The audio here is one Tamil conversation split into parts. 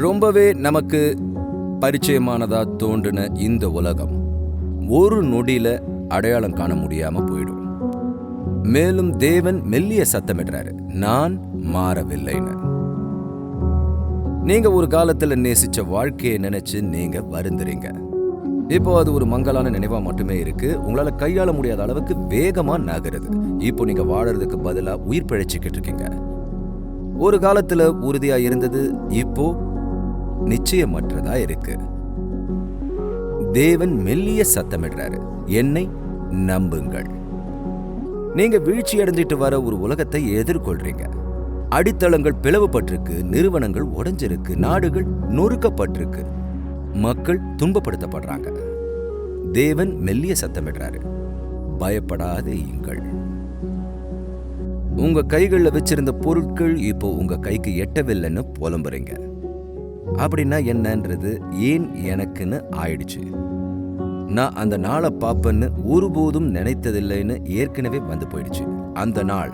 ரொம்பவே நமக்கு பரிச்சயமானதா தோன்றின இந்த உலகம் ஒரு நொடியில அடையாளம் காண முடியாம போயிடும். மேலும் தேவன் மெல்லிய சத்தமிடுறாரு நான் மாறவில்லைன்னு. நீங்க ஒரு காலத்துல நேசிச்ச வாழ்க்கையை நினைச்சு நீங்க வருந்துறீங்க. இப்போ அது ஒரு மங்கலான நினைவா மட்டுமே இருக்கு. உங்களால கையாள முடியாத அளவுக்கு வேகமா நகருது. இப்போ நீங்க வாழறதுக்கு பதிலா உயிர் பிழைச்சிக்கிட்டு இருக்கீங்க. ஒரு காலத்துல உறுதியா இருந்தது இப்போ நிச்சயமற்றதா இருக்கு தேவன் மெல்லிய சத்தமிடுறாரு. என்னை நம்புங்கள். நீங்க வீழ்ச்சி அடைஞ்சிட்டு வர ஒரு உலகத்தை எதிர்கொள்றீங்க. அடித்தளங்கள் பிளவுபட்டிருக்கு நிறுவனங்கள் உடைஞ்சிருக்கு நாடுகள் நொறுக்கப்பட்டிருக்கு. மக்கள் துன்பப்படுத்தப்படுறாங்க. தேவன் மெல்லிய சத்தமிடுறாரு. பயப்படாதீங்கள் உங்க கைகளில் வச்சிருந்த பொருட்கள் இப்போ உங்க கைக்கு எட்டவில்லைன்னு புலம்புறீங்க. அப்படின்னா என்னன்றது ஏன் எனக்குன்னு ஆயிடுச்சு. நான் அந்த நாளை பார்ப்பேன்னு ஒருபோதும் நினைத்ததில்லைன்னு ஏற்கனவே வந்து போயிடுச்சு. அந்த நாள்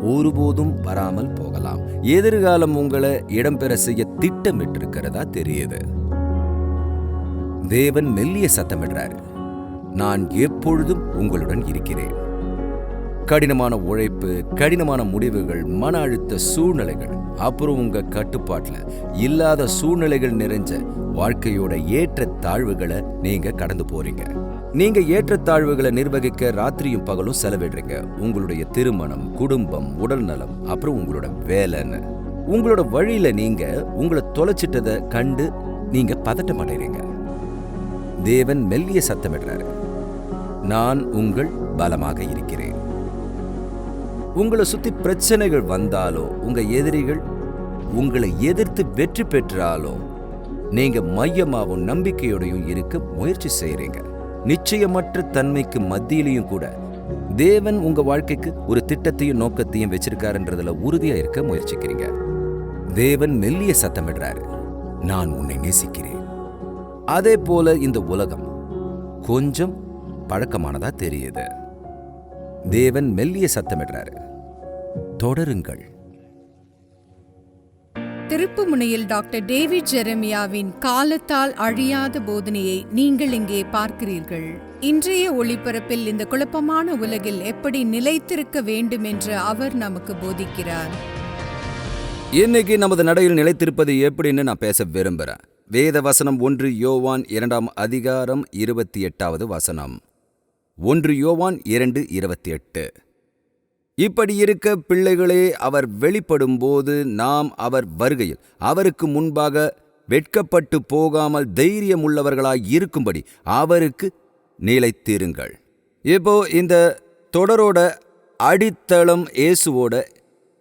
ஒருபோதும் வராமல் போகலாம். எதிர்காலம் உங்களை இடம்பெற செய்ய திட்டமிட்டிருக்கிறதா தெரியுது. தேவன் மெல்லிய சத்தமிடுறாரு. நான் எப்பொழுதும் உங்களுடன் இருக்கிறேன். கடினமான உழைப்பு கடினமான முடிவுகள் மன அழுத்த சூழ்நிலைகள் அப்புறம் உங்க கட்டுப்பாட்டுல இல்லாத சூழ்நிலைகள் நிறைஞ்ச வாழ்க்கையோட ஏற்ற தாழ்வுகளை நீங்க கடந்து போறீங்க. நீங்க ஏற்றத்தாழ்வுகளை நிர்வகிக்க ராத்திரியும் பகலும் செலவிடுறீங்க. உங்களுடைய திருமணம் குடும்பம் உடல் நலம் அப்புறம் உங்களோட வேலைன்னு. உங்களோட வழியில நீங்க உங்களை தொலைச்சிட்டதை கண்டு நீங்க பதட்டம் அடைறீங்க. தேவன் மெல்லிய சத்தமிடுறாரு. நான் உங்கள் பலமாக இருக்கிறேன். உங்களை சுற்றி பிரச்சனைகள் வந்தாலோ உங்கள் எதிரிகள் உங்களை எதிர்த்து வெற்றி பெற்றாலோ நீங்கள் மையமாகவும் நம்பிக்கையோடையும் இருக்க முயற்சி செய்கிறீங்க நிச்சயமற்ற தன்மைக்கு மத்தியிலையும் கூட தேவன் உங்கள் வாழ்க்கைக்கு ஒரு திட்டத்தையும் நோக்கத்தையும் வச்சிருக்காருன்றதுல உறுதியாக இருக்க முயற்சிக்கிறீங்க. தேவன் மெல்லிய சத்தமிடுறாரு. நான் உன்னை நேசிக்கிறேன். அதே போல இந்த உலகம் கொஞ்சம் பழக்கமானதா தெரியுது. தேவன் மெல்லிய சத்தமிடுறாரு. தொடருங்கள். திருப்புமுனையில் டாக்டர் டேவிட் ஜெரமியாவின் காலத்தால் அழியாத போதனையை நீங்கள் இங்கே பார்க்கிறீர்கள். இன்றைய ஒளிபரப்பில் இந்த குழப்பமான உலகில் எப்படி நிலைத்திருக்க வேண்டும் என்று அவர் நமக்கு போதிக்கிறார். இன்னைக்கு நமது நடையில் நிலைத்திருப்பது எப்படின்னு நான் பேச விரும்புறேன். வேத வசனம் ஒன்று யோவான் இரண்டாம் அதிகாரம் இருபத்தி எட்டாவது வசனம். ஒன்று யோவான் இரண்டு இருபத்தி எட்டு. இப்படி இருக்க பிள்ளைகளே அவர் வெளிப்படும்போது நாம் அவர் வருகையில். அவருக்கு முன்பாக வெட்கப்பட்டு போகாமல் தைரியமுள்ளவர்களாய் இருக்கும்படி அவருக்கு நிலைத்திருங்கள். இப்போ இந்த தொடரோட அடித்தளம் இயேசுவோட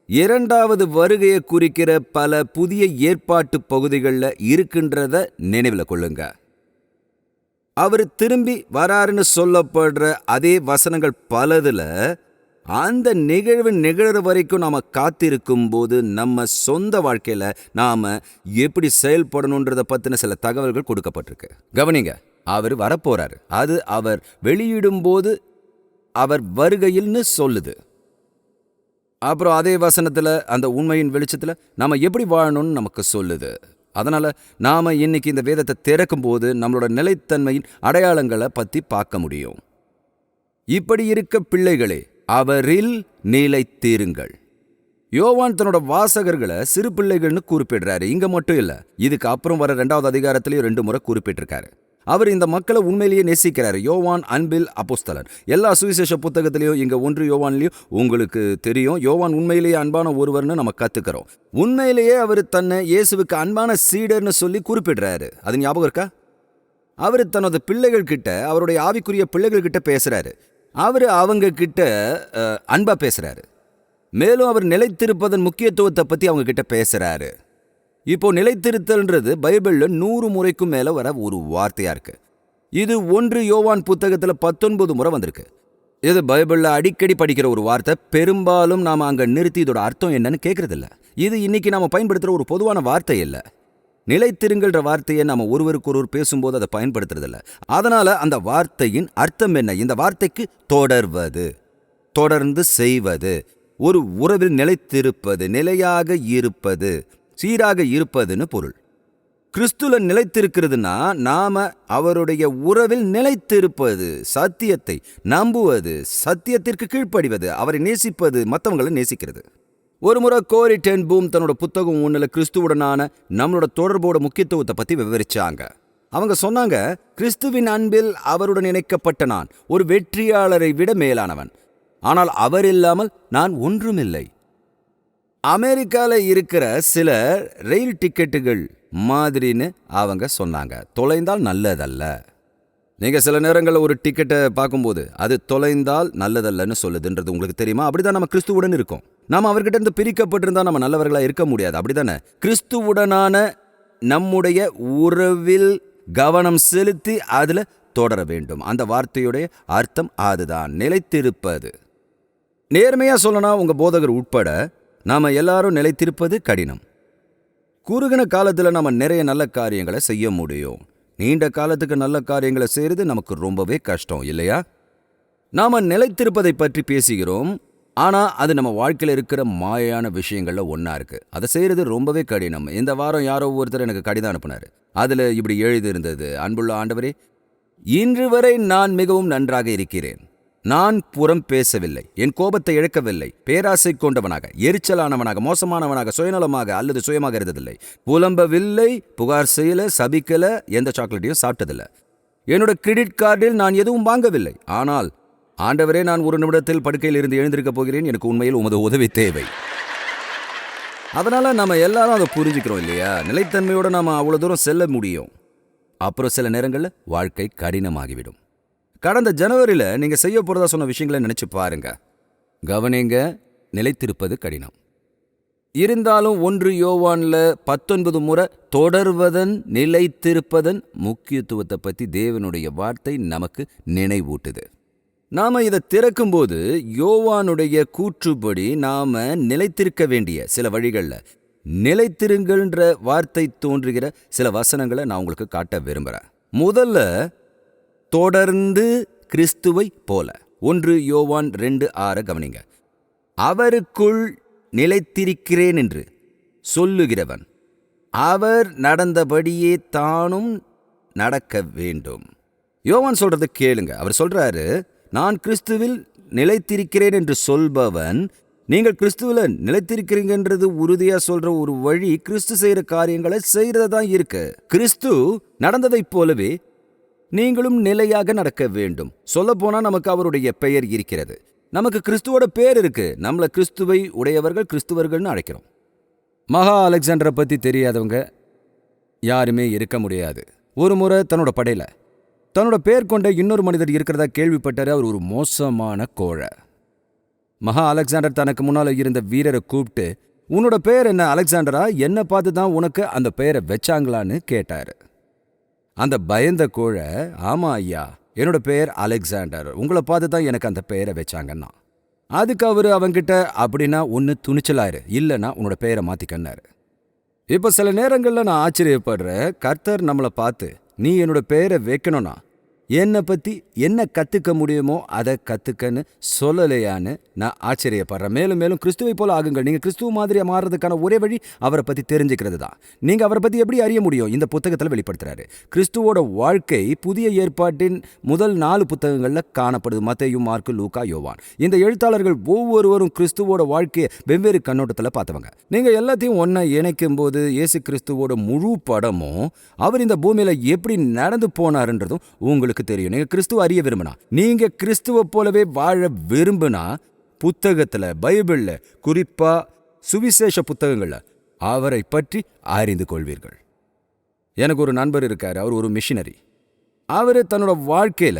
இரண்டாவது வருகையை குறிக்கிற பல புதிய ஏற்பாட்டு பகுதிகளில் இருக்கின்றத நினைவில் கொள்ளுங்க. அவர் திரும்பி வராருன்னு சொல்லப்படுற அதே வசனங்கள் பலதுல அந்த நிகழ்வு நிகழ்கிற வரைக்கும் நாம காத்திருக்கும் போது நம்ம சொந்த வாழ்க்கையில நாம எப்படி செயல்படணுன்றதை பத்தின சில தகவல்கள் கொடுக்கப்பட்டிருக்கு. கவனிங்க அவர் வரப்போறாரு. அது அவர் வெளியிடும்போது அவர் வருகையில்னு சொல்லுது. அப்புறம் அதே வசனத்துல அந்த உண்மையின் வெளிச்சத்துல நாம எப்படி வாழணும்னு நமக்கு சொல்லுது. அதனால நாம இன்னைக்கு இந்த வேதத்தை திறக்கும் போது நம்மளோட நிலைத்தன்மையின் அடையாளங்களை பத்தி பார்க்க முடியும். இப்படி இருக்க பிள்ளைகளே அவரில் நிலைத்தீருங்கள். யோவான் தன்னோட வாசகர்களை சிறு பிள்ளைகள்னு குறிப்பிடுறாரு. இங்க மட்டும் இல்ல இதுக்கு அப்புறம் வர ரெண்டாவது அதிகாரத்திலையும் ரெண்டு முறை குறிப்பிட்டிருக்காரு. அவர் இந்த மக்களை உண்மையிலேயே நேசிக்கிறாரு. யோவான் அன்பில் அப்போஸ்தலன் எல்லா சுவிசேஷ புத்தகத்திலையும் இங்க ஒன்று யோவான்லையும் உங்களுக்கு தெரியும். யோவான் உண்மையிலேயே அன்பான ஒருவர்னு நம்ம கற்றுக்கிறோம் உண்மையிலேயே அவர் தன்னை இயேசுவுக்கு அன்பான சீடர்னு சொல்லி குறிப்பிடுறாரு. அது ஞாபகம் இருக்கா? அவர் தனது பிள்ளைகள் கிட்ட அவருடைய ஆவிக்குரிய பிள்ளைகள் கிட்ட பேசுறாரு. அவர் அவங்க கிட்ட அன்பாக பேசுகிறாரு மேலும் அவர் நிலைத்திருப்பதன் முக்கியத்துவத்தை பற்றி அவங்க கிட்ட பேசுகிறாரு இப்போ நிலைத்திருத்தல்ன்றது பைபிளில் நூறு முறைக்கும் மேலே வர ஒரு வார்த்தையாக இருக்கு. இது ஒன்று யோவான் புத்தகத்தில் பத்தொன்பது முறை வந்திருக்கு. இது பைபிளில் அடிக்கடி படிக்கிற ஒரு வார்த்தை. பெரும்பாலும் நாம் அங்கே நிறுத்தி இதோட அர்த்தம் என்னன்னு கேட்குறதில்ல இது இன்னைக்கு நாம் பயன்படுத்துகிற ஒரு பொதுவான வார்த்தை இல்லை. நிலைத்திருங்கள்ன்ற வார்த்தையை நாம ஒருவருக்கொருவர் பேசும்போது அதை பயன்படுத்துறது இல்ல அதனால அந்த வார்த்தையின் அர்த்தம் என்ன? இந்த வார்த்தைக்கு தொடர்வது தொடர்ந்து செய்வது ஒரு உறவில் நிலைத்திருப்பது நிலையாக இருப்பது சீராக இருப்பதுன்னு பொருள். கிறிஸ்துல நிலைத்திருக்கிறதுனா நாம அவருடைய உறவில் நிலைத்திருப்பது சத்தியத்தை நம்புவது சத்தியத்திற்கு கீழ்ப்படிவது அவரை நேசிப்பது மற்றவங்களை நேசிக்கிறது. ஒரு முறை கோரி டென் பூம் தன்னோட புத்தகம் ஒன்றில் கிறிஸ்துவுடனான நம்மளோட தொடர்போட முக்கியத்துவத்தை பற்றி விவரிச்சாங்க. அவங்க சொன்னாங்க கிறிஸ்துவின் அன்பில் அவருடன் இணைக்கப்பட்ட நான் ஒரு வெற்றியாளரை விட மேலானவன். ஆனால் அவர் இல்லாமல் நான் ஒன்றுமில்லை. அமெரிக்கால இருக்கிற சில ரயில் டிக்கெட்டுகள் மாதிரின்னு அவங்க சொன்னாங்க. தொலைந்தால் நல்லதல்ல. நீங்க சில நேரங்களில் ஒரு டிக்கெட்டை பார்க்கும்போது அது தொலைந்தால் நல்லதல்லன்னு சொல்லுதுன்றது உங்களுக்கு தெரியுமா? அப்படிதான் நம்ம கிறிஸ்துவுடன் இருக்கோம். நாம அவர்கிட்ட இருந்து பிரிக்கப்பட்டிருந்தா நம்ம நல்லவர்களா இருக்க முடியாது. அப்படிதானே? கிறிஸ்துவுடனான நம்முடைய உறவில் கவனம் செலுத்தி அதுல தொடர வேண்டும். அந்த வார்த்தையுடைய அர்த்தம் அதுதான். நிலைத்திருப்பது. நேர்மையா சொல்லனா உங்க போதகர் உட்பட நாம எல்லாரும் நிலைத்திருப்பது கடினம். குறுகின காலத்துல நாம நிறைய நல்ல காரியங்களை செய்ய முடியும். நீண்ட காலத்துக்கு நல்ல காரியங்களை செய்யறது நமக்கு ரொம்பவே கஷ்டம் இல்லையா? நாம நிலைத்திருப்பதை பற்றி பேசுகிறோம். ஆனா அது நம்ம வாழ்க்கையில இருக்கிற மாயான விஷயங்களில் ஒன்றா இருக்கு. அதை செய்யறது ரொம்பவே கடினம். இந்த வாரம் யாரோ ஒருத்தர் எனக்கு கடிதம் அனுப்புனாரு. அதுல இப்படி எழுதியிருந்தது. அன்புள்ள ஆண்டவரே இன்று வரை நான் மிகவும் நன்றாக இருக்கிறேன். நான் புறம் பேசவில்லை. என் கோபத்தை இழக்கவில்லை. பேராசை கொண்டவனாக எரிச்சலானவனாக மோசமானவனாக சுயநலமாக அல்லது சுயமாக இருந்ததில்லை. புலம்பவில்லை புகார் செய்யல சபிக்கல எந்த சாக்லேட்டையும் சாப்பிட்டதில்ல. என்னோட கிரெடிட் கார்டில் நான் எதுவும் வாங்கவில்லை. ஆனால் ஆண்டவரே நான் ஒரு நிமிடத்தில் படுக்கையில் இருந்து எழுந்திருக்கப் போகிறேன். எனக்கு உண்மையில் உமது உதவி தேவை. அதனால நம்ம எல்லாரும் அதை புரிஞ்சுக்கிறோம் இல்லையா? நிலைத்தன்மையோட நாம அவ்வளோ தூரம் செல்ல முடியும். அப்புறம் சில நேரங்களில் வாழ்க்கை கடினமாகிவிடும். கடந்த ஜனவரியில் நீங்க செய்ய போறதா சொன்ன விஷயங்களை நினைச்சு பாருங்க. கவனிங்க நிலைத்திருப்பது கடினம். இருந்தாலும் ஒன்று யோவான்ல பத்தொன்பது முறை தொடர்வதன் நிலைத்திருப்பதன் முக்கியத்துவத்தை பத்தி தேவனுடைய வார்த்தை நமக்கு நினைவூட்டுது. நாம இதை திறக்கும்போது யோவானுடைய கூற்றுப்படி நாம நிலைத்திருக்க வேண்டிய சில வழிகள்ல நிலைத்திருங்கள்ன்ற வார்த்தை தோன்றுகிற சில வசனங்களை நான் உங்களுக்கு காட்ட விரும்புறேன். முதல்ல தொடர்ந்து கிறிஸ்துவை போல. ஒன்று யோவான் ரெண்டு ஆற கவனிங்க. அவருக்குள் நிலைத்திருக்கிறேன் என்று சொல்லுகிறவன் அவர் நடந்தபடியே தானும் நடக்க வேண்டும். யோவான் சொல்றது கேளுங்க. அவர் சொல்றாரு நான் கிறிஸ்துவில் நிலைத்திருக்கிறேன் என்று சொல்பவன் நீங்கள் கிறிஸ்துவில் நிலைத்திருக்கிறீங்கன்றது உறுதியா சொல்ற ஒரு வழி கிறிஸ்து செய்யற காரியங்களை செய்யறதா தான் இருக்கு. கிறிஸ்து நடந்ததைப் போலவே நீங்களும் நிலையாக நடக்க வேண்டும். சொல்லப்போனா நமக்கு அவருடைய பெயர் இருக்கிறது. நமக்கு கிறிஸ்துவோட பேர் இருக்கு. நம்மள கிறிஸ்துவை உடையவர்கள் கிறிஸ்துவர்கள்னு அழைக்கிறோம். மகா அலெக்சாண்டரை பத்தி தெரியாதவங்க யாருமே இருக்க முடியாது. ஒரு முறை தன்னோட படையில தன்னோட பேர் கொண்ட இன்னொரு மனிதர் இருக்கிறதா கேள்விப்பட்டார் அவர் ஒரு மோசமான கோழை. மகா அலெக்சாண்டர் தனக்கு முன்னால இருந்த வீரரை கூப்பிட்டு உன்னோட பேர் என்ன அலெக்சாண்டரா? என்ன பார்த்து தான் உனக்கு அந்த பெயரை வச்சாங்களான்னு கேட்டாரு. அந்த பயந்த கோழை ஆமா ஐயா என்னோட பெயர் அலெக்சாண்டர். உங்களை பார்த்து தான் எனக்கு அந்த பெயரை வச்சாங்கன்னா. அதுக்கு அவரு அவங்கிட்ட அப்படின்னா ஒன்று துணிச்சலாயிரு. இல்லைன்னா உன்னோட பெயரை மாற்றிக்கன்னாரு இப்போ சில நேரங்களில் நான் ஆச்சரியப்படுறேன். கர்த்தர் நம்மளை பார்த்து நீ என்னோட பெயரை வைக்கணும்னா என்னை பற்றி என்ன கற்றுக்க முடியுமோ அதை கற்றுக்கன்னு சொல்லலையான்னு நான் ஆச்சரியப்படுறேன். மேலும் மேலும் கிறிஸ்துவை போல ஆகுங்கள். நீங்கள் கிறிஸ்துவ மாதிரியாக மாறுறதுக்கான ஒரே வழி அவரை பற்றி தெரிஞ்சுக்கிறது தான். நீங்கள் அவரை பற்றி எப்படி அறிய முடியும்? இந்த புத்தகத்தில் வெளிப்படுத்துறாரு. கிறிஸ்துவோட வாழ்க்கை புதிய ஏற்பாட்டின் முதல் நாலு புத்தகங்களில் காணப்படுது. மத்தையும் மார்க்கு லூக்கா யோவான். இந்த எழுத்தாளர்கள் ஒவ்வொருவரும் கிறிஸ்துவோட வாழ்க்கையை வெவ்வேறு கண்ணோட்டத்தில் பார்த்தவங்க. நீங்கள் எல்லாத்தையும் ஒன்றை இணைக்கும் போது இயேசு கிறிஸ்துவோட முழு படமும் அவர் இந்த பூமியில் எப்படி நடந்து போனாருன்றதும் உங்களுக்கு உங்களுக்கு தெரியும். நீங்க கிறிஸ்துவ அறிய விரும்பினா. நீங்க கிறிஸ்துவ போலவே வாழ விரும்பினா புத்தகத்துல பைபிள்ல குறிப்பா சுவிசேஷ புத்தகங்கள்ல அவரை பற்றி அறிந்து கொள்வீர்கள். எனக்கு ஒரு நண்பர் இருக்கார் அவர் ஒரு மிஷினரி. அவர் தன்னோட வாழ்க்கையில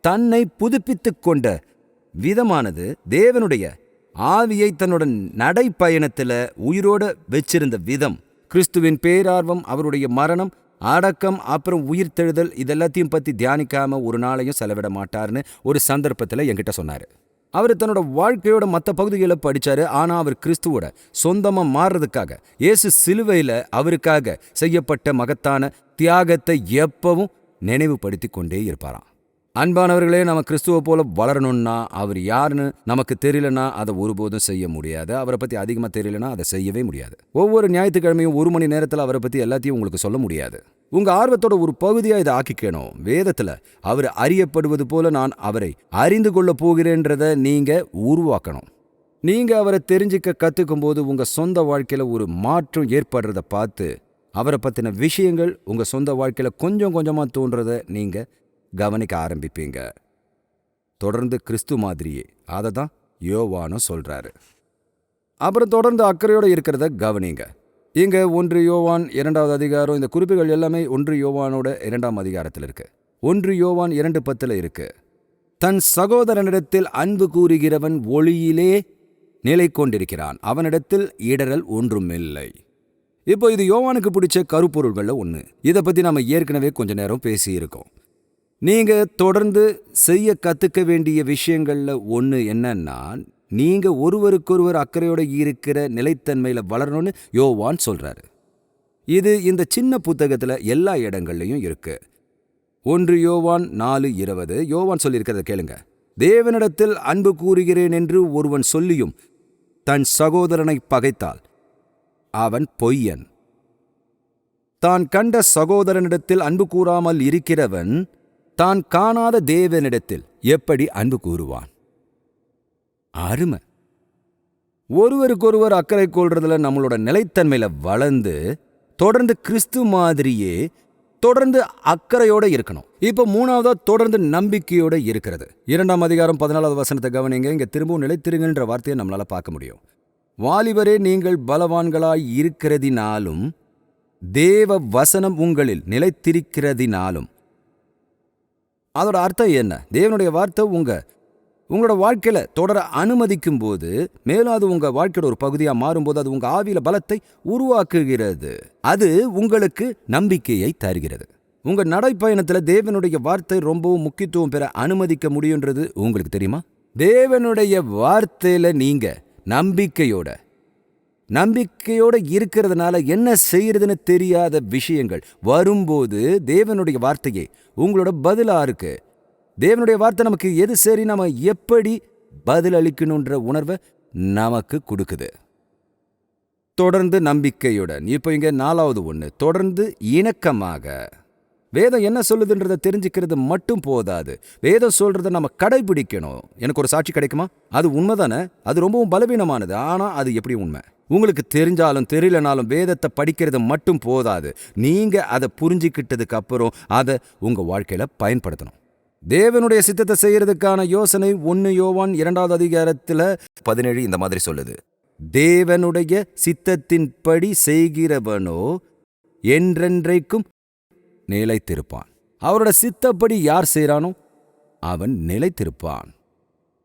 தன்னை புதுப்பித்து கொண்ட விதமானது தேவனுடைய ஆவியை தன்னோட நடைப்பயணத்தில் உயிரோட வச்சிருந்த விதம். கிறிஸ்துவின் பேரார்வம் அவருடைய மரணம் அடக்கம் அப்புறம் உயிர் தெழுதல் இதெல்லாத்தையும் பத்தி தியானிக்காம ஒரு நாளையும் செலவிட மாட்டார்னு ஒரு சந்தர்ப்பத்தில் என்கிட்ட சொன்னாரு. அவர் தன்னோட வாழ்க்கையோட மற்ற பகுதிகளை படிச்சாரு. ஆனா அவர் கிறிஸ்துவோட சொந்தமா மாறுறதுக்காக இயேசு சிலுவையில அவருக்காக செய்யப்பட்ட மகத்தான தியாகத்தை எப்பவும் நினைவுபடுத்தி கொண்டே இருப்பாராம். அன்பானவர்களே நம்ம கிறிஸ்துவ போல வளரணும்னா அவர் யாருன்னு நமக்கு தெரியலனா அதை ஒருபோதும் செய்ய முடியாது. அவரை பத்தி அதிகமா தெரியலனா அதை செய்யவே முடியாது. ஒவ்வொரு ஞாயிற்றுக்கிழமையும் ஒரு மணி நேரத்தில் அவரை பத்தி எல்லாத்தையும் உங்களுக்கு சொல்ல முடியாது. உங்க ஆர்வத்தோட ஒரு பகுதியாக இதை ஆக்கிக்கணும். வேதத்துல அவர் அறியப்படுவது போல நான் அவரை அறிந்து கொள்ள போகிறேன்றதை நீங்க உருவாக்கணும். நீங்க அவரை தெரிஞ்சுக்க கத்துக்கும் போது உங்க சொந்த வாழ்க்கையில ஒரு மாற்றம் ஏற்படுறதை பார்த்து அவரை பத்தின விஷயங்கள் உங்க சொந்த வாழ்க்கையில கொஞ்சம் கொஞ்சமா தோன்றதை நீங்க கவனிக்க ஆரம்பிப்பீங்க. தொடர்ந்து கிறிஸ்து மாதிரியே. அதை தான் யோவானும் சொல்றாரு. அப்புறம் தொடர்ந்து அக்கறையோட இருக்கிறத கவனிங்க. இங்க ஒன்று யோவான் இரண்டாவது அதிகாரம் இந்த குறிப்புகள் எல்லாமே ஒன்று யோவானோட இரண்டாம் அதிகாரத்தில் இருக்கு. ஒன்று யோவான் இரண்டு பத்துல இருக்கு. தன் சகோதரனிடத்தில் அன்பு கூறுகிறவன் ஒளியிலே நிலை கொண்டிருக்கிறான். அவனிடத்தில் இடரல் ஒன்றுமில்லை இப்போ இது யோவானுக்கு பிடிச்ச கருப்பொருள்களில் ஒன்று இதை பத்தி நம்ம ஏற்கனவே கொஞ்ச நேரம் பேசியிருக்கோம். நீங்க தொடர்ந்து செய்ய கத்துக்க வேண்டிய விஷயங்கள்ல ஒன்று என்னன்னா நீங்க ஒருவருக்கொருவர் அக்கறையோட இருக்கிற நிலைத்தன்மையில வளரணும்னு யோவான் சொல்றாரு. இது இந்த சின்ன புத்தகத்துல எல்லா இடங்கள்லையும் இருக்கு. ஒன்று யோவான் நாலு இருபது. யோவான் சொல்லியிருக்கிறத கேளுங்க. தேவனிடத்தில் அன்பு கூறுகிறேன் என்று ஒருவன் சொல்லியும் தன் சகோதரனை பகைத்தால் அவன் பொய்யன். தான் கண்ட சகோதரனிடத்தில் அன்பு கூறாமல் இருக்கிறவன் தான் காணாத தேவனிடத்தில் எப்படி அன்பு கூறுவான்? அருமை. ஒருவருக்கொருவர் அக்கறை கொள்றதுல நம்மளோட நிலைத்தன்மையில வளர்ந்து தொடர்ந்து கிறிஸ்து மாதிரியே தொடர்ந்து அக்கறையோட இருக்கணும். இப்போ மூணாவதா தொடர்ந்து நம்பிக்கையோட இருக்கிறது. இரண்டாம் அதிகாரம் பதினாலாவது வசனத்தை கவனிங்க. இங்க திரும்பவும் நிலைத்திருங்கன்ற வார்த்தையை நம்மளால பார்க்க முடியும். வாலிபரே நீங்கள் பலவான்களாய் இருக்கிறதினாலும் தேவ வசனம் உங்களில் நிலைத்திருக்கிறதினாலும் அதோட அர்த்தம் என்ன? தேவனுடைய வார்த்தை உங்கள் உங்களோட வாழ்க்கையில் தொடர அனுமதிக்கும் போது மேலும் அது உங்கள் வாழ்க்கையோட ஒரு பகுதியாக மாறும்போது அது உங்கள் ஆவியில் பலத்தை உருவாக்குகிறது. அது உங்களுக்கு நம்பிக்கையை தருகிறது. உங்கள் நடைப்பயணத்தில் தேவனுடைய வார்த்தை ரொம்பவும் முக்கியத்துவம் பெற அனுமதிக்க முடியுன்றது உங்களுக்கு தெரியுமா? தேவனுடைய வார்த்தையில் நீங்கள் நம்பிக்கையோட நம்பிக்கையோட இருக்கிறதுனால என்ன செய்யறதுன்னு தெரியாத விஷயங்கள். வரும்போது தேவனுடைய வார்த்தையே உங்களோட பதிலா இருக்கு. தேவனுடைய வார்த்தை நமக்கு எது சரி நம்ம எப்படி பதில் அளிக்கணுன்ற உணர்வை நமக்கு கொடுக்குது. தொடர்ந்து நம்பிக்கையுடன் இப்போ இங்க நாலாவது ஒன்று தொடர்ந்து இணக்கமாக. வேதம் என்ன சொல்லுதுன்றதை தெரிஞ்சுக்கிறது மட்டும் போதாது. வேதம் சொல்றதை நம்ம கடைபிடிக்கணும். எனக்கு ஒரு சாட்சி கிடைக்குமா? அது உண்மைதானே? அது ரொம்பவும் பலவீனமானது. ஆனா அது எப்படி உண்மை? உங்களுக்கு தெரிஞ்சாலும் தெரியலனாலும் வேதத்தை படிக்கிறது மட்டும் போதாது. நீங்க அதை புரிஞ்சிக்கிட்டதுக்கு அப்புறம் அதை உங்க வாழ்க்கையில பயன்படுத்தணும். தேவனுடைய சித்தத்தை செய்யறதுக்கான யோசனை ஒன்னு யோவான் இரண்டாவது அதிகாரத்துல பதினேழு இந்த மாதிரி சொல்லுது. தேவனுடைய சித்தத்தின்படி செய்கிறவனோ என்றென்றைக்கும் நிலைத்திருப்பான். அவரோட சித்தப்படி யார் செய்கிறானோ அவன் நிலைத்திருப்பான்.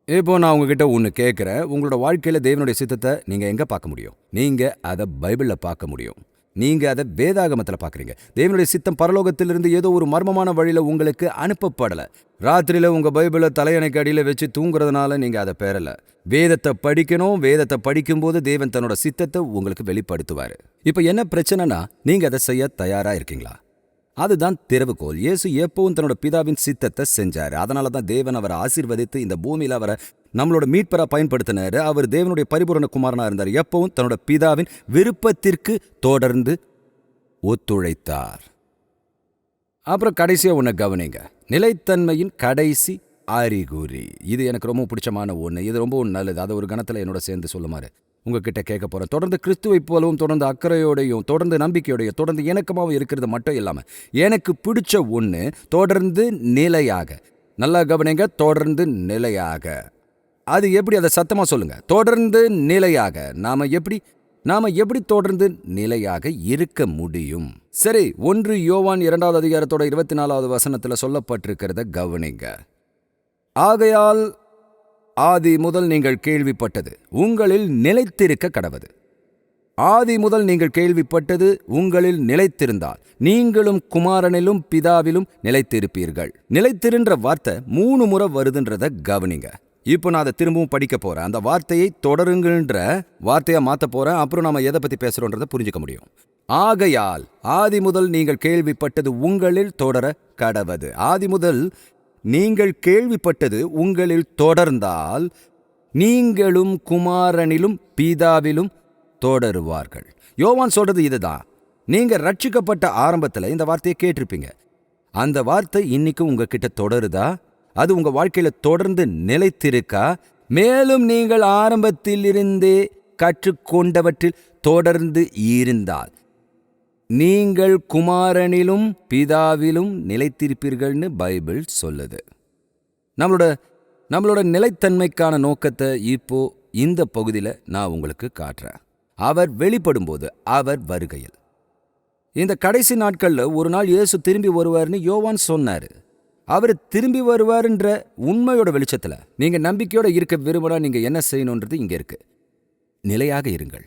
இப்போ நான் உங்ககிட்ட ஒன்று கேட்குறேன் உங்களோட வாழ்க்கையில் தேவனுடைய சித்தத்தை நீங்கள் எங்கே பார்க்க முடியும்? நீங்கள் அதை பைபிளில் பார்க்க முடியும். நீங்கள் அதை வேதாகமத்தில் பார்க்குறீங்க. தேவனுடைய சித்தம் பரலோகத்திலிருந்து ஏதோ ஒரு மர்மமான வழியில் உங்களுக்கு அனுப்பப்படலை. ராத்திரியில் உங்கள் பைபிளை தலையணைக்கு அடியில் வச்சு தூங்குறதுனால நீங்கள் அதை பெறலை. வேதத்தை படிக்கணும். வேதத்தை படிக்கும்போது தேவன் தன்னோட சித்தத்தை உங்களுக்கு வெளிப்படுத்துவார். இப்போ என்ன பிரச்சனைனா நீங்கள் அதை செய்ய தயாராக இருக்கீங்களா? அதுதான் திறவுகோல் இயேசு எப்பவும் தன்னோட பிதாவின் சித்தத்தை செஞ்சாரு. அதனால தான் தேவன் அவரை ஆசீர்வதித்து இந்த பூமியில அவரை நம்மளோட மீட்பரா பயன்படுத்தினார். அவர் தேவனுடைய பரிபூரண குமாரனா இருந்தார். எப்பவும் தன்னோட பிதாவின் விருப்பத்திற்கு தொடர்ந்து ஒத்துழைத்தார். அப்புறம் கடைசியா ஒன்று கவனிங்க. நிலைத்தன்மையின் கடைசி அறிகுறி. இது எனக்கு ரொம்ப பிடிச்சமான ஒன்று இது ரொம்பவும் நல்லது. அதை ஒரு கணத்தில் என்னோட சேர்ந்து சொல்லுமாறு. உங்ககிட்ட கேட்க போகிறேன் தொடர்ந்து கிறிஸ்துவை போலவும் தொடர்ந்து அக்கறையோடையும் தொடர்ந்து நம்பிக்கையோடையும் தொடர்ந்து இணக்கமாகவும் இருக்கிறது மட்டும் இல்லாமல் எனக்கு பிடிச்ச ஒன்று தொடர்ந்து நிலையாக. நல்லா கவனிங்க தொடர்ந்து நிலையாக. அது எப்படி? அதை சத்தமாக சொல்லுங்கள் தொடர்ந்து நிலையாக. நாம் எப்படி? நாம் எப்படி தொடர்ந்து நிலையாக இருக்க முடியும்? சரி ஒன்று யோவான் இரண்டாவது அதிகாரத்தோட இருபத்தி நாலாவது வசனத்தில் சொல்லப்பட்டிருக்கிறத கவனிங்க. ஆகையால் ஆதி முதல் நீங்கள் கேள்விப்பட்டது உங்களில் நிலைத்திருக்க கடவது. ஆதி முதல் நீங்கள் கேள்விப்பட்டது உங்களில் நிலைத்திருந்தால் நீங்களும் குமாரனிலும் பிதாவிலும் நிலைத்திருப்பீர்கள். நிலைத்திருன்ற வார்த்தை மூணு முறை வருதுன்றத கவனிங்க. இப்போ நான் அதை திரும்பவும் படிக்க போறேன். அந்த வார்த்தையை தொடருங்கன்ற வார்த்தையா மாத்த போறேன். அப்புறம் நாம எதை பத்தி பேசுகிறோன்றதை புரிஞ்சுக்க முடியும். ஆகையால் ஆதி முதல் நீங்கள் கேள்விப்பட்டது உங்களில் தொடர கடவது. ஆதி முதல் நீங்கள் கேள்விப்பட்டது உங்களில் தொடர்ந்தால் நீங்களும் குமாரனிலும் பீதாவிலும் தொடருவார்கள். யோவான் சொல்றது இதுதான். நீங்க ரட்சிக்கப்பட்ட ஆரம்பத்துல இந்த வார்த்தையை கேட்டிருப்பீங்க. அந்த வார்த்தை இன்னைக்கு உங்ககிட்ட தொடருதா? அது உங்க வாழ்க்கையில தொடர்ந்து நிலைத்திருக்கா? மேலும் நீங்கள் ஆரம்பத்திலிருந்தே கற்றுக்கொண்டவற்றில் தொடர்ந்து இருந்தால் நீங்கள் குமாரனிலும் பிதாவிலும் நிலைத்திருப்பீர்கள்னு பைபிள் சொல்லுது. நம்மளோட நம்மளோட நிலைத்தன்மைக்கான நோக்கத்தை இப்போ இந்த பகுதியில் நான் உங்களுக்கு காட்டுறேன். அவர் வெளிப்படும்போது அவர் வருகையில். இந்த கடைசி நாட்களில் ஒரு நாள் இயேசு திரும்பி வருவார்னு யோவான் சொன்னார். அவர் திரும்பி வருவாருன்ற உண்மையோட வெளிச்சத்தில் நீங்கள் நம்பிக்கையோட இருக்க விரும்பினா நீங்கள் என்ன செய்யணுன்றது இங்கே இருக்கு. நிலையாக இருங்கள்.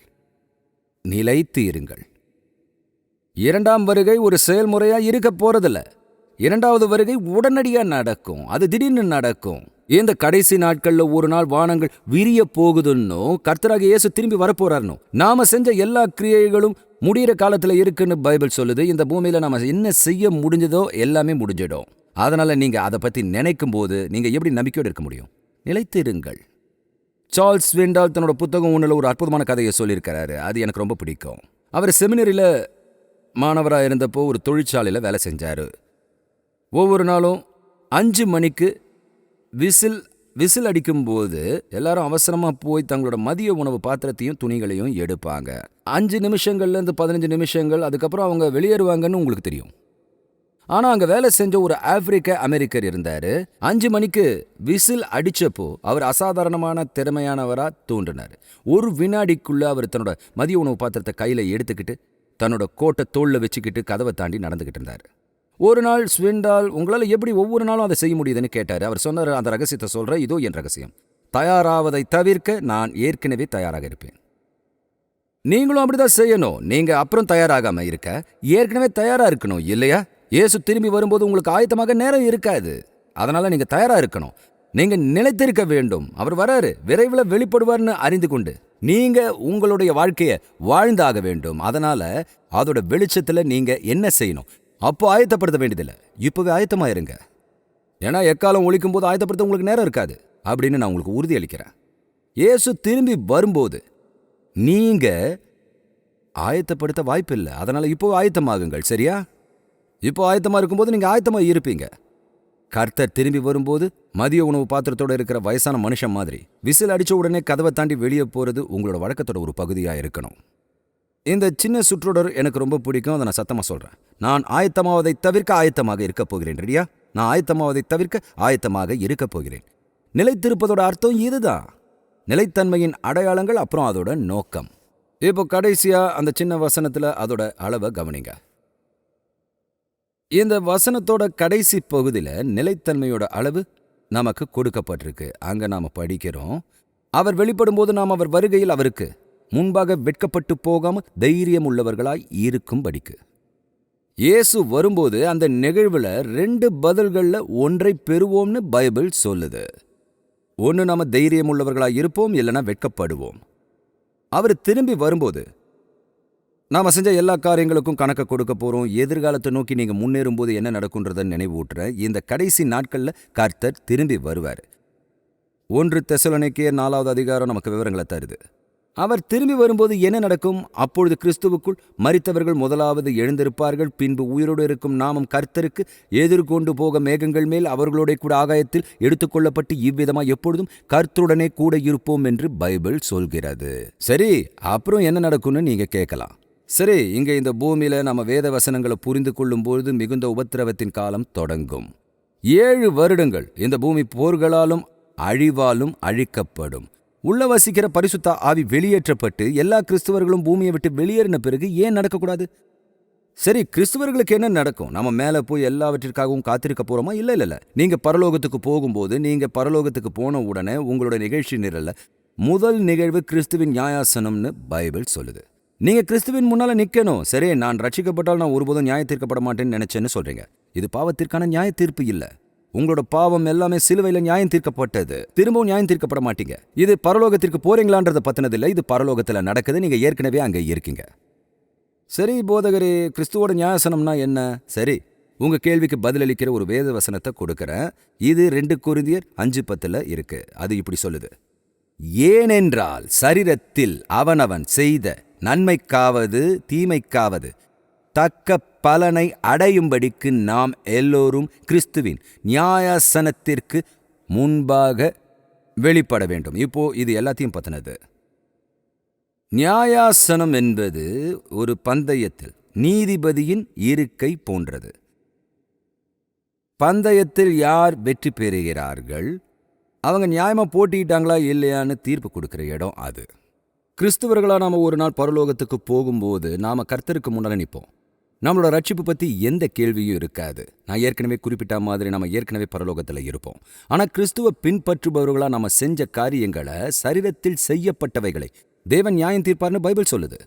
நிலைத்து இருங்கள். இரண்டாம் வருகை ஒரு செயல்முறையா இருக்க போறதில்ல. இரண்டாவது வருகை உடனடியா நடக்கும். அது திடீர்னு நடக்கும். இந்த கடைசி நாட்கள்ல ஒரு நாள் வானங்கள் விரிய போகுதுன்னும் கர்த்தராக இயேசு திரும்பி வரப்போறாருனோ நாம செஞ்ச எல்லா கிரியைகளும் முடிகிற காலத்துல இருக்குன்னு பைபிள் சொல்லுது. இந்த பூமியில நாம என்ன செய்ய முடிஞ்சதோ எல்லாமே முடிஞ்சிடும். அதனால நீங்க அதை பத்தி நினைக்கும் போது நீங்க எப்படி நம்பிக்கையோடு இருக்க முடியும்? நிலைத்திருங்கள். சார்ல்ஸ் வெண்டால் தன்னோட புத்தகம் ஒன்றில் ஒரு அற்புதமான கதையை சொல்லியிருக்கிறாரு. அது எனக்கு ரொம்ப பிடிக்கும். அவர் செமினரியில் மாணவராக இருந்தப்போ ஒரு தொழிற்சாலையில் வேலை செஞ்சார். ஒவ்வொரு நாளும் அஞ்சு மணிக்கு விசில் விசில் அடிக்கும்போது எல்லாரும் அவசரமாக போய் தங்களோட மதிய உணவு பாத்திரத்தையும் துணிகளையும் எடுப்பாங்க. அஞ்சு நிமிஷங்கள்லேருந்து பதினஞ்சு நிமிஷங்கள் அதுக்கப்புறம் அவங்க வெளியேறுவாங்கன்னு உங்களுக்கு தெரியும். ஆனால் அங்கே வேலை செஞ்ச ஒரு ஆப்பிரிக்க அமெரிக்கர் இருந்தார். அஞ்சு மணிக்கு விசில் அடித்தப்போ அவர் அசாதாரணமான திறமையானவராக தோன்றினார். ஒரு வினாடிக்குள்ளே அவர் தன்னோட மதிய உணவு பாத்திரத்தை கையில் எடுத்துக்கிட்டு தன்னோட கோட்டை தோளில் வச்சுக்கிட்டு கதவை தாண்டி நடந்துகிட்டு இருந்தார். ஒரு நாள் ஸ்விண்டால் உங்களால் எப்படி ஒவ்வொரு நாளும் அதை செய்ய முடியுதுன்னு கேட்டார். அவர் சொன்னார் அந்த ரகசியத்தை சொல்கிற இதோ என் ரகசியம். தயாராவதை தவிர்க்க நான் ஏற்கனவே தயாராக இருப்பேன். நீங்களும் அப்படிதான் செய்யணும். நீங்க அப்புறம் தயாராகாம இருக்க. ஏற்கனவே தயாரா இருக்கணும் இல்லையா? இயேசு திரும்பி வரும்போது உங்களுக்கு ஆயத்தமாக நேரம் இருக்காது. அதனால நீங்க தயாரா இருக்கணும். நீங்க நிலைத்திருக்க வேண்டும். அவர் வராரு. விரைவில் வெளிப்படுவார்னு அறிந்து கொண்டு. நீங்க உங்களுடைய வாழ்க்கையை வாழ்ந்தாக வேண்டும். அதனால அதோட வெளிச்சத்துல நீங்க என்ன செய்யணும்? அப்போ ஆயத்தப்படுத்த வேண்டியதில்லை. இப்போவே ஆயத்தமாயிருங்க. ஏன்னா எக்காலம் ஒழிக்கும் போது ஆயத்தப்படுத்த உங்களுக்கு நேரம் இருக்காது. அப்படின்னு நான் உங்களுக்கு உறுதி அளிக்கிறேன். இயேசு திரும்பி வரும்போது நீங்க ஆயத்தப்படுத்த வாய்ப்பில்லை. அதனால இப்போ ஆயத்தமாகுங்கள். சரியா? இப்போ ஆயத்தமாக இருக்கும்போது நீங்கள் ஆயத்தமாக இருப்பீங்க. கர்த்தர் திரும்பி வரும்போது மதிய உணவு பாத்திரத்தோட இருக்கிற வயசான மனுஷன் மாதிரி. விசில் அடிச்ச உடனே கதவை தாண்டி வெளியே போறது உங்களோட வழக்கத்தோட ஒரு பகுதியா இருக்கணும். இந்த சின்ன சுற்றொடர் எனக்கு ரொம்ப பிடிக்கும் அதை நான் சத்தமா சொல்றேன். நான் ஆயத்தமாவதை தவிர்க்க ஆயத்தமாக இருக்க போகிறேன் ரெடியா? நான் ஆயத்தமாவதை தவிர்க்க ஆயத்தமாக இருக்கப் போகிறேன். நிலைத்திருப்பதோட அர்த்தம் இதுதான். நிலைத்தன்மையின் அடையாளங்கள் அப்புறம் அதோட நோக்கம். இப்போ கடைசியா அந்த சின்ன வசனத்துல அதோட அளவை கவனிங்க. இந்த வசனத்தோட கடைசி பகுதியில் நிலைத்தன்மையோட அளவு நமக்கு கொடுக்கப்பட்டிருக்கு. அங்க நாம படிக்கிறோம். அவர் வெளிப்படும்போது நாம் அவர் வருகையில் அவருக்கு முன்பாக வெட்கப்பட்டு போகாம தைரியம் உள்ளவர்களாய் இருக்கும்படிக்கு. இயேசு வரும்போது அந்த நிகழ்வில் ரெண்டு பதில்கள்ல ஒன்றை பெறுவோம்னு பைபிள் சொல்லுது. ஒன்று நாம தைரியம் உள்ளவர்களாக இருப்போம் இல்லைனா வெட்கப்படுவோம். அவர் திரும்பி வரும்போது நாம செஞ்ச எல்லா காரியங்களுக்கும் கணக்கை கொடுக்க போறோம். எதிர்காலத்தை நோக்கி நீங்க முன்னேறும்போது என்ன நடக்கும்ன்றத நினைவூட்டுறேன் இந்த கடைசி நாட்கள்ல கர்த்தர் திரும்பி வருவார். ஒன்று தெசலனைக்கே நாலாவது அதிகாரம் நமக்கு விவரங்களை தருது. அவர் திரும்பி வரும்போது என்ன நடக்கும்? அப்பொழுது கிறிஸ்துவுக்குள் மறித்தவர்கள் முதலாவது எழுந்திருப்பார்கள். பின்பு உயிரோடு இருக்கும் நாமம் கர்த்தருக்கு எதிர்கொண்டு போக மேகங்கள் மேல் அவர்களோட கூட ஆகாயத்தில் எடுத்துக்கொள்ளப்பட்டு இவ்விதமா எப்பொழுதும் கர்த்தருடனே கூட இருப்போம் என்று பைபிள் சொல்கிறது. சரி அப்புறம் என்ன நடக்கும்னு நீங்க கேட்கலாம். சரி இங்க இந்த பூமியில் நம்ம வேத வசனங்களை புரிந்து கொள்ளும்போது மிகுந்த உபத்திரவத்தின் காலம் தொடங்கும். ஏழு வருடங்கள் இந்த பூமி போர்களாலும் அழிவாலும் அழிக்கப்படும். உள்ள வசிக்கிற பரிசுத்த ஆவி வெளியேற்றப்பட்டு எல்லா கிறிஸ்துவர்களும் பூமியை விட்டு வெளியேறின பிறகு ஏன் நடக்கக்கூடாது? சரி கிறிஸ்துவர்களுக்கு என்ன நடக்கும்? நம்ம மேல போய் எல்லாவற்றிற்காகவும் காத்திருக்க போறோமா? இல்ல இல்ல இல்லை. நீங்க பரலோகத்துக்கு போகும்போது நீங்க பரலோகத்துக்கு போன உடனே உங்களோட நிகழ்ச்சி நிரல்ல முதல் நிகழ்வு கிறிஸ்துவின் நியாயாசனம்னு பைபிள் சொல்லுது. நீங்க கிறிஸ்துவின் முன்னால நிக்கணும். சரி நான் ரட்சிக்கப்பட்டால் நான் ஒருபோதும் நியாய தீர்க்கப்பட மாட்டேன்னு நினைச்சேன்னு சொல்றீங்க. இது பாவத்திற்கான நியாய தீர்ப்பு இல்ல. உங்களோட பாவம் எல்லாமே சிலுவையில நியாயம் தீர்க்கப்பட்டது. திரும்பவும் நியாயம் தீர்க்கப்பட மாட்டீங்க. இது பரலோகத்திற்கு போறீங்களான்றத பத்தினதில்ல. இது பரலோகத்துல நடக்குது. நீங்க ஏற்கனவே அங்க இருக்கீங்க. சரி போதகரே கிறிஸ்துவோட நியாயசனம்னா என்ன? சரி உங்க கேள்விக்கு பதிலளிக்கிற ஒரு வேத வசனத்தை கொடுக்கறேன். இது ரெண்டு குருந்தியர் அஞ்சு பத்துல இருக்கு. அது இப்படி சொல்லுது. ஏனென்றால் சரீரத்தில் அவனவன் செய்த நன்மைக்காவது தீமைக்காவது. தக்க பலனை அடையும்படிக்கு நாம் எல்லோரும் கிறிஸ்துவின் நியாயாசனத்திற்கு முன்பாக வெளிப்பட வேண்டும். இப்போ இது எல்லாத்தையும் பத்தினது. நியாயாசனம் என்பது ஒரு பந்தயத்தில் நீதிபதியின் இருக்கை போன்றது. பந்தயத்தில் யார் வெற்றி பெறுகிறார்கள்? அவங்க நியாயமா போட்டிக்கிட்டாங்களா இல்லையான்னு தீர்ப்பு கொடுக்கிற இடம் அது. கிறிஸ்துவர்களா நாம ஒரு நாள் பரலோகத்துக்கு போகும்போது நாம கர்த்தருக்கு முன்னால் நிற்போம் நம்மளோட ரட்சிப்பு பத்தி எந்த கேள்வியும் இருக்காது. நான் ஏற்கனவே குறிப்பிட்ட மாதிரி நம்ம ஏற்கனவே பரலோகத்துல இருப்போம். ஆனா கிறிஸ்துவ பின்பற்றுபவர்களா நாம செஞ்ச காரியங்களை சரீரத்தில் செய்யப்பட்டவைகளை தேவன் நியாயம் தீர்ப்பார்னு பைபிள் சொல்லுது.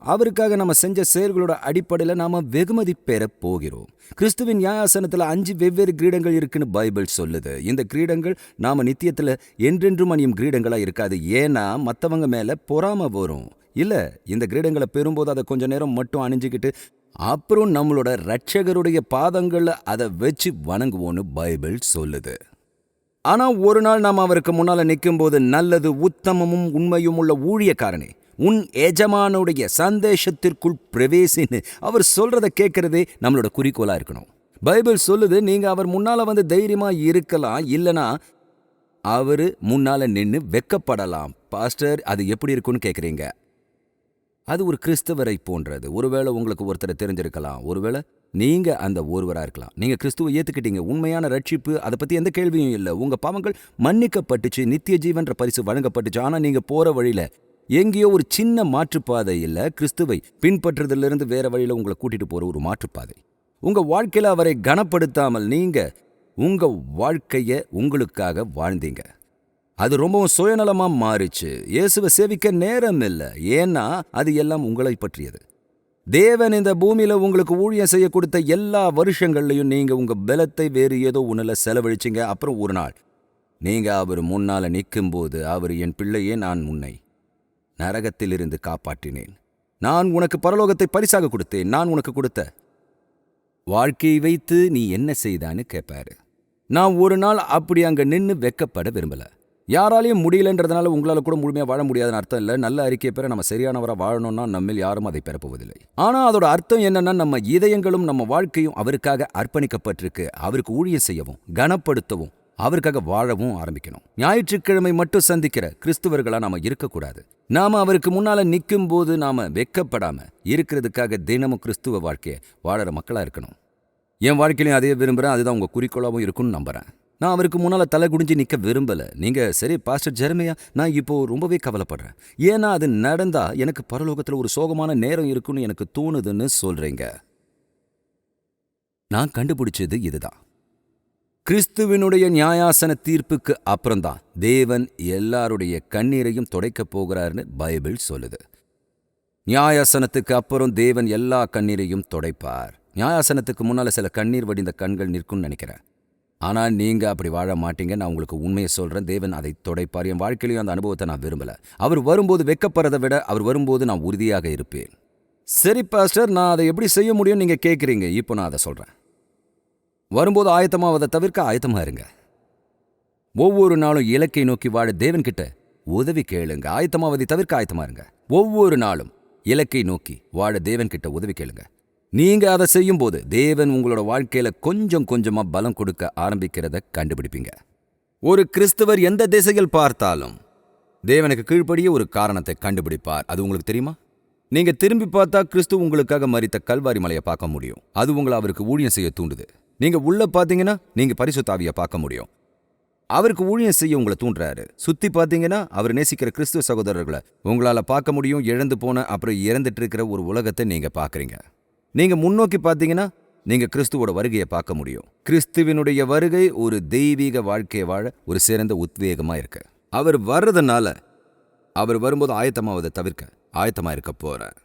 அவருக்காக நம்ம செஞ்ச செயல்களோட அடிப்படையில் நாம வெகுமதி பெற போகிறோம். கிறிஸ்துவின் நியாயாசனத்தில் அஞ்சு வெவ்வேறு கிரீடங்கள் இருக்குன்னு பைபிள் சொல்லுது. இந்த கிரீடங்கள் நாம நித்தியத்தில் என்றென்றும் அணியும் கிரீடங்களா இருக்காது. ஏன்னா மற்றவங்க மேல பொறாம வரும். இல்ல இந்த கிரீடங்களை பெறும்போது அதை கொஞ்ச நேரம் மட்டும் அணிஞ்சிக்கிட்டு அப்புறம் நம்மளோட ரட்சகருடைய பாதங்கள்ல அதை வச்சு வணங்குவோன்னு பைபிள் சொல்லுது. ஆனா ஒரு நாள் நாம் அவருக்கு முன்னால நிற்கும்போது நல்லது உத்தமமும் உண்மையும் உள்ள ஊழியக்காரனே. உன் எஜமானுடைய சந்தேஷத்திற்குள் பிரவேசின்னு அவர் சொல்றத கேட்குறதே நம்மளோட குறிக்கோளா இருக்கணும். பைபிள் சொல்லுது நீங்க அவர் முன்னால வந்து தைரியமா இருக்கலாம் இல்லனா அவரு முன்னால நின்னு வெக்கப்படலாம். பாஸ்டர் அது எப்படி இருக்குன்னு கேக்குறீங்க? அது ஒரு கிறிஸ்தவரை போன்றது. ஒருவேளை உங்களுக்கு ஒருத்தரை தெரிஞ்சிருக்கலாம். ஒருவேளை நீங்க அந்த ஒருவரா இருக்கலாம். நீங்கள் கிறிஸ்துவை ஏத்துக்கிட்டீங்க. உண்மையான ரட்சிப்பு அதை பத்தி எந்த கேள்வியும் இல்லை. உங்க பாவங்கள் மன்னிக்கப்பட்டுச்சு நித்திய ஜீவன்ற பரிசு வழங்கப்பட்டுச்சு. ஆனா நீங்க போற வழியில எங்கேயோ ஒரு சின்ன மாற்றுப்பாதை இல்ல கிறிஸ்துவை பின்பற்றுறதுலேருந்து வேற வழியில உங்களை கூட்டிட்டு போற ஒரு மாற்றுப்பாதை. உங்க வாழ்க்கையில அவரை கனப்படுத்தாமல் நீங்க உங்க வாழ்க்கைய உங்களுக்காக வாழ்ந்தீங்க. அது ரொம்பவும் சுயநலமா மாறிச்சு. இயேசுவை சேவிக்க நேரம் இல்லை. ஏன்னா அது எல்லாம் உங்களை பற்றியது. தேவன் இந்த பூமியில உங்களுக்கு ஊழியம் செய்ய கொடுத்த எல்லா வருஷங்கள்லயும் நீங்க உங்க பலத்தை வேறு ஏதோ ஒண்ணுல செலவழிச்சிங்க. அப்புறம் ஒரு நாள் நீங்க அவர் முன்னால நிற்கும்போது அவர் என் பிள்ளையே நான் முன்னை நரகத்திலிருந்து காப்பாற்றினேன். நான் உனக்கு பரலோகத்தை பரிசாக கொடுத்தேன். நான் உனக்கு கொடுத்த வாழ்க்கையை வைத்து நீ என்ன செய்தான்னு கேட்பாரு நான் ஒரு நாள் அப்படி அங்க நின்னு வெக்கப்பட விரும்பல. யாராலையும் முடியலன்றதுனால உங்களால கூட முழுமையா வாழ முடியாதுன்னு அர்த்தம் இல்ல. நல்ல அறிக்கை பெற நம்ம சரியானவரா வாழணும்னா நம்மில் யாரும் அதை பெறப்போவதில்லை. ஆனா அதோட அர்த்தம் என்னன்னா நம்ம இதயங்களும் நம்ம வாழ்க்கையும் அவருக்காக அர்ப்பணிக்கப்பட்டிருக்கு. அவருக்கு ஊழியம் செய்யவும் கனப்படுத்தவும் அவருக்காக வாழவும் ஆரம்பிக்கணும். ஞாயிற்றுக்கிழமை மட்டும் சந்திக்கிற கிறிஸ்துவர்களா நாம இருக்கக்கூடாது. நாம அவருக்கு முன்னால நிற்கும் போது நாம வெக்கப்படாம இருக்கிறதுக்காக தினமும் கிறிஸ்துவ வாழ்க்கையை வாழற மக்களா இருக்கணும். என் வாழ்க்கையிலையும் அதே விரும்புறேன். அதுதான் உங்க குறிக்கோளாவும் இருக்கும்னு நம்புறேன். நான் அவருக்கு முன்னால தலை குடிஞ்சு நிக்க விரும்பல. நீங்க சரி பாஸ்டர் ஜெர்மையா நான் இப்போ ரொம்பவே கவலைப்படுறேன். ஏன்னா அது நடந்தா எனக்கு பரலோகத்துல ஒரு சோகமான நேரம் இருக்குன்னு எனக்கு தோணுதுன்னு சொல்றீங்க. நான் கண்டுபிடிச்சது இதுதான். கிறிஸ்துவினுடைய நியாயாசன தீர்ப்புக்கு அப்புறம்தான் தேவன் எல்லாருடைய கண்ணீரையும் துடைக்கப் போகிறார்னு பைபிள் சொல்லுது. நியாயாசனத்துக்கு அப்புறம் தேவன் எல்லா கண்ணீரையும் துடைப்பார். நியாயாசனத்துக்கு முன்னால சில கண்ணீர் வடிந்த கண்கள் நிற்கும்னு நினைக்கிறேன். ஆனா நீங்க அப்படி வாழ மாட்டீங்க நான் உங்களுக்கு உண்மையை சொல்றேன் தேவன் அதை துடைப்பார். என் வாழ்க்கையிலையும் அந்த அனுபவத்தை நான் விரும்பல. அவர் வரும்போது வெக்கப்படுறதை விட அவர் வரும்போது நான் உறுதியாக இருப்பேன். சரி பாஸ்டர் நான் அதை எப்படி செய்ய முடியும்னு நீங்க கேட்குறீங்க இப்போ நான் அதை சொல்றேன். வரும்போது ஆயத்தமாவதை தவிர்க்க ஆயத்தமாக இருங்க. ஒவ்வொரு நாளும் இலக்கை நோக்கி வாழ தேவன்கிட்ட உதவி கேளுங்க. ஆயத்தமாவதை தவிர்க்க ஆயத்தமாக இருங்க. ஒவ்வொரு நாளும் இலக்கை நோக்கி வாழ தேவன்கிட்ட உதவி கேளுங்க. நீங்க அதை செய்யும்போது தேவன் உங்களோட வாழ்க்கையில கொஞ்சம் கொஞ்சமா பலம் கொடுக்க ஆரம்பிக்கிறத கண்டுபிடிப்பீங்க. ஒரு கிறிஸ்தவர் எந்த திசையில் பார்த்தாலும் தேவனுக்கு கீழ்ப்படிய ஒரு காரணத்தை கண்டுபிடிப்பார். அது உங்களுக்கு தெரியுமா? நீங்க திரும்பி பார்த்தா கிறிஸ்து உங்களுக்காக மறித்த கல்வாரி மலையை பார்க்க முடியும். அது உங்களை அவருக்கு ஊழியம் செய்ய தூண்டுது. நீங்க உள்ள பாத்தீங்கன்னா நீங்க பரிசுத்தாவிய பார்க்க முடியும். அவருக்கு ஊழியம் செய்ய உங்களை தூண்டுறாரு. சுத்தி பாத்தீங்கன்னா அவர் நேசிக்கிற கிறிஸ்துவ சகோதரர்களை உங்களால பார்க்க முடியும் இழந்து போன அப்புறம் இறந்துட்டு இருக்கிற ஒரு உலகத்தை நீங்க பாக்குறீங்க நீங்க முன்னோக்கி பாத்தீங்கன்னா நீங்க கிறிஸ்துவோட வருகையை பார்க்க முடியும். கிறிஸ்துவினுடைய வருகை ஒரு தெய்வீக வாழ்க்கையை வாழ ஒரு சிறந்த உத்வேகமா இருக்கு. அவர் வர்றதுனால அவர் வரும்போது ஆயத்தமாவதை தவிர்க்க ஆயத்தமா இருக்க போறேன்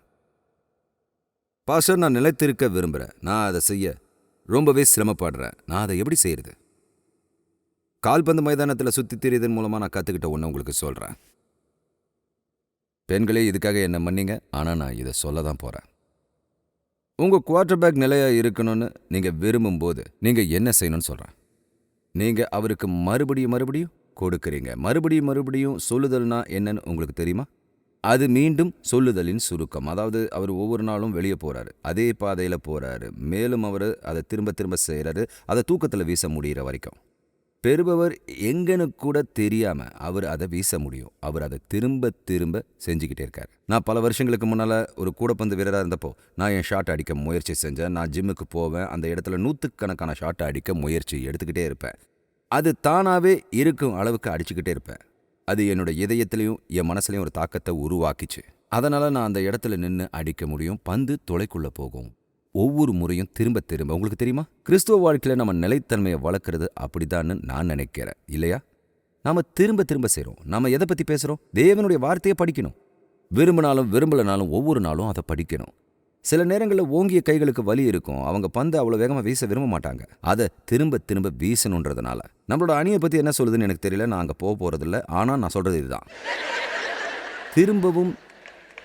பாஸ்டர் நான் நிலைத்திருக்க விரும்புறேன். நான் அதை செய்ய ரொம்பவே சிரமப்படுறேன் நான் அதை எப்படி செய்யறது கால்பந்து மைதானத்தில் சுத்தி திரியதன் மூலமா நான் கத்துக்கிட்ட ஒன்று உங்களுக்கு சொல்றேன். பெண்களே இதுக்காக என்ன மன்னிங்க ஆனா நான் இதை சொல்ல தான் போறேன். உங்க குவார்டர் பேக் நிலையா இருக்கணும்னு நீங்க விரும்பும்போது நீங்க என்ன செய்யணும்னு சொல்றேன். நீங்க அவருக்கு மறுபடியும் மறுபடியும் கொடுக்கறீங்க. மறுபடியும் மறுபடியும் சொல்லுதல்னா என்னன்னு உங்களுக்கு தெரியுமா? அது மீண்டும் சொல்லுதலின் சுருக்கம். அதாவது அவர் ஒவ்வொரு நாளும் வெளியே போகிறாரு அதே பாதையில் போகிறாரு மேலும் அவர் அதை திரும்ப திரும்ப செய்கிறாரு அதை தூக்கத்தில் வீச முடியிற வரைக்கும். பெறுபவர் எங்கன்னு கூட தெரியாமல் அவர் அதை வீச முடியும். அவர் அதை திரும்ப திரும்ப செஞ்சுக்கிட்டே இருக்கார். நான் பல வருஷங்களுக்கு முன்னால் ஒரு கூடப்பந்து வீரராக இருந்தப்போ நான் என் ஷாட் அடிக்க முயற்சி செஞ்சேன். நான் ஜிம்முக்கு போவேன். அந்த இடத்துல நூற்றுக்கணக்கான ஷாட்டை அடிக்க முயற்சி எடுத்துக்கிட்டே இருப்பேன். அது தானாவே இருக்கும் அளவுக்கு அடிச்சுக்கிட்டே இருப்பேன். அது என்னோட இதயத்திலையும் என் மனசுலையும் ஒரு தாக்கத்தை உருவாக்கிச்சு. அதனால நான் அந்த இடத்துல நின்று அடிக்க முடியும். பந்து தொலைக்குள்ள போகும். ஒவ்வொரு முறையும் திரும்ப திரும்ப உங்களுக்கு தெரியுமா? கிறிஸ்துவ வாழ்க்கையில நம்ம நிலைத்தன்மையை வளர்க்கறது அப்படிதான்னு நான் நினைக்கிறேன். இல்லையா? நாம திரும்ப திரும்ப செய்கிறோம் நம்ம எதை பத்தி பேசுறோம்? தேவனுடைய வார்த்தையை படிக்கணும். விரும்பினாலும் விரும்பலனாலும் ஒவ்வொரு நாளும் அதை படிக்கணும். சில நேரங்களில் ஓங்கிய கைகளுக்கு வலி இருக்கும். அவங்க பந்து அவ்வளோ வேகமாக வீச விரும்ப மாட்டாங்க. அதை திரும்ப திரும்ப வீசணுன்றதுனால. நம்மளோட அணியை பற்றி என்ன சொல்லுதுன்னு எனக்கு தெரியல. நான் அங்கே போக போகிறதில்ல ஆனால் நான் சொல்கிறது இதுதான். திரும்பவும்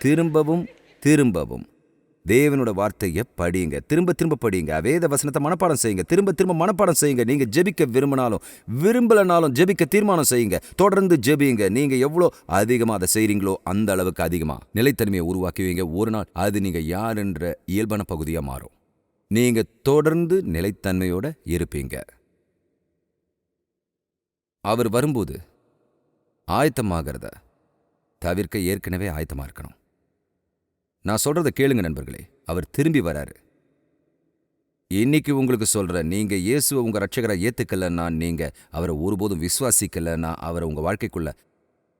திரும்பவும் திரும்பவும். தேவனோட வார்த்தையை படியுங்க. திரும்ப திரும்ப படியுங்க. வேத வசனத்தை மனப்பாடம் செய்யுங்க. திரும்ப திரும்ப மனப்பாடம் செய்யுங்க. நீங்க ஜெபிக்க விரும்பினாலும் விரும்பலனாலும் ஜெபிக்க தீர்மானம் செய்யுங்க. தொடர்ந்து ஜெபியுங்க. நீங்க எவ்வளோ அதிகமா அதை செய்கிறீங்களோ அந்த அளவுக்கு அதிகமா நிலைத்தன்மையை உருவாக்குவீங்க ஒரு நாள் அது நீங்க யாருன்ற இயல்பான பகுதியா மாறும். நீங்க தொடர்ந்து நிலைத்தன்மையோட இருப்பீங்க. அவர் வரும்போது ஆயத்தமாகிறத தவிர்க்க ஏற்கனவே ஆயத்தமா இருக்கணும். நான் சொல்றத கேளுங்க நண்பர்களே அவர் திரும்பி வராரு. இன்னைக்கு உங்களுக்கு சொல்றேன் நீங்க இயேசுவை உங்க ரட்சகரை ஏத்துக்கலன்னா நீங்க அவரை ஒருபோதும் விசுவாசிக்கலன்னா அவரை உங்க வாழ்க்கைக்குள்ள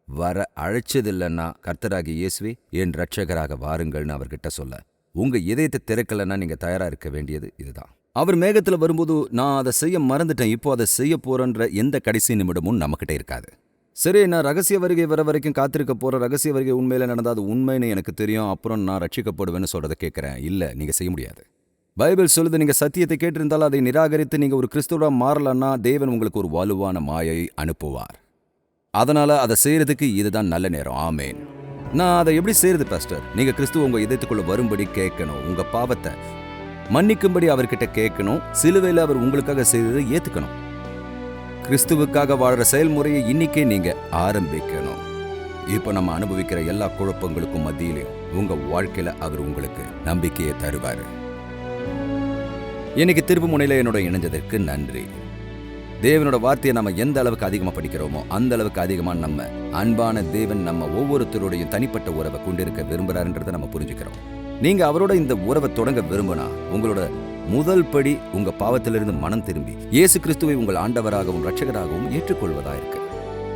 வர அழைச்சதில்லைன்னா கர்த்தராகி இயேசுவே என் ரட்சகராக வாருங்கள்னு அவர்கிட்ட சொல்ல. உங்க இதயத்தை திறக்கலன்னா நீங்க தயாரா இருக்க வேண்டியது இதுதான். அவர் மேகத்துல வரும்போது நான் அதை செய்ய மறந்துட்டேன் இப்போ அதை செய்ய போறேன்ற எந்த கடைசி நிமிடமும் நம்மகிட்ட இருக்காது. சரி நான் ரகசிய வருகை வர வரைக்கும் காத்திருக்க போற ரகசிய வருகை உண்மையில நடந்தால் அது உண்மைன்னு எனக்கு தெரியும். அப்புறம் நான் ரட்சிக்கப்படுவேன்னு சொல்கிறத கேட்கறேன் இல்லை நீங்க செய்ய முடியாது. பைபிள் சொல்லுது நீங்க சத்தியத்தை கேட்டிருந்தாலும் அதை நிராகரித்து நீங்க ஒரு கிறிஸ்துவராக மாறலன்னா தேவன் உங்களுக்கு ஒரு வலுவான மாயை அனுப்புவார். அதனால அதை செய்யறதுக்கு இதுதான் நல்ல நேரம். ஆமேன். நான் அதை எப்படி செய்யறது பாஸ்டர்? நீங்க கிறிஸ்துவ உங்க இதயத்துக்குள்ளே வரும்படி கேட்கணும். உங்க பாவத்தை மன்னிக்கும்படி அவர்கிட்ட கேட்கணும். சிலுவையில் அவர் உங்களுக்காக செய்ததை ஏத்துக்கணும். கிறிஸ்துவுக்காக வாழ்கிற செயல்முறையை இன்னைக்கே நீங்க ஆரம்பிக்கணும். இப்போ நம்ம அனுபவிக்கிற எல்லா குழப்பங்களுக்கும் மத்தியிலையும் உங்க வாழ்க்கையில அவர் உங்களுக்கு நம்பிக்கையை தருவாரு. இன்னைக்கு திருப்பு முனையில் என்னோட இணைஞ்சதற்கு நன்றி. தேவனோட வார்த்தையை நம்ம எந்த அளவுக்கு அதிகமாக படிக்கிறோமோ அந்த அளவுக்கு அதிகமாக நம்ம அன்பான தேவன் நம்ம ஒவ்வொருத்தருடையும் தனிப்பட்ட உறவை கொண்டிருக்க விரும்புகிறாருன்றதை நம்ம புரிஞ்சுக்கிறோம். நீங்க அவரோட இந்த உறவை தொடங்க விரும்பினா உங்களோட முதல் படி உங்க பாவத்திலிருந்து மனம் திரும்பி இயேசு கிறிஸ்துவை உங்கள் ஆண்டவராகவும் ரட்சகராகவும் ஏற்றுக்கொள்வதாயிருக்கு.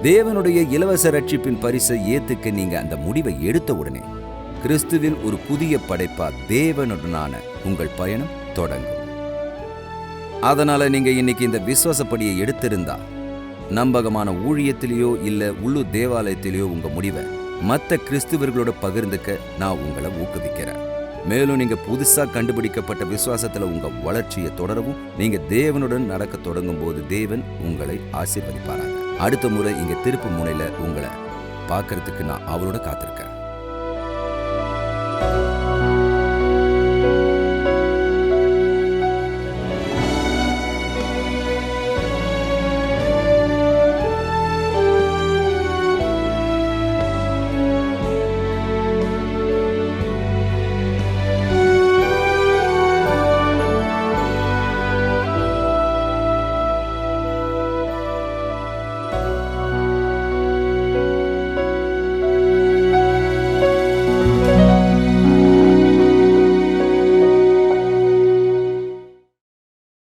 தேவனுடைய இலவச ரட்சிப்பின் பரிசை ஏத்துக்க நீங்க அந்த முடிவை எடுத்த உடனே கிறிஸ்துவில் ஒரு புதிய படைப்பா தேவனுடனான உங்கள் பயணம் தொடங்கும். அதனால நீங்க இன்னைக்கு இந்த விசுவாசப்படியை எடுத்திருந்தா நம்பகமான ஊழியத்திலேயோ இல்ல உள்ளூர் தேவாலயத்திலேயோ உங்க முடிவை மத்த கிறிஸ்துவர்களோட பகிர்ந்துக்க நான் உங்களை ஊக்குவிக்கிறேன். மேலும் நீங்க புதுசா கண்டுபிடிக்கப்பட்ட விசுவாசத்துல உங்க வளர்ச்சியை தொடரவும் நீங்க தேவனுடன் நடக்க தொடங்கும் போது தேவன் உங்களை ஆசீர்வதிப்பாராங்க அடுத்த முறை இங்க திருப்பு முனையில உங்களை பார்க்கறதுக்கு நான் அவரோட காத்திருக்கேன்.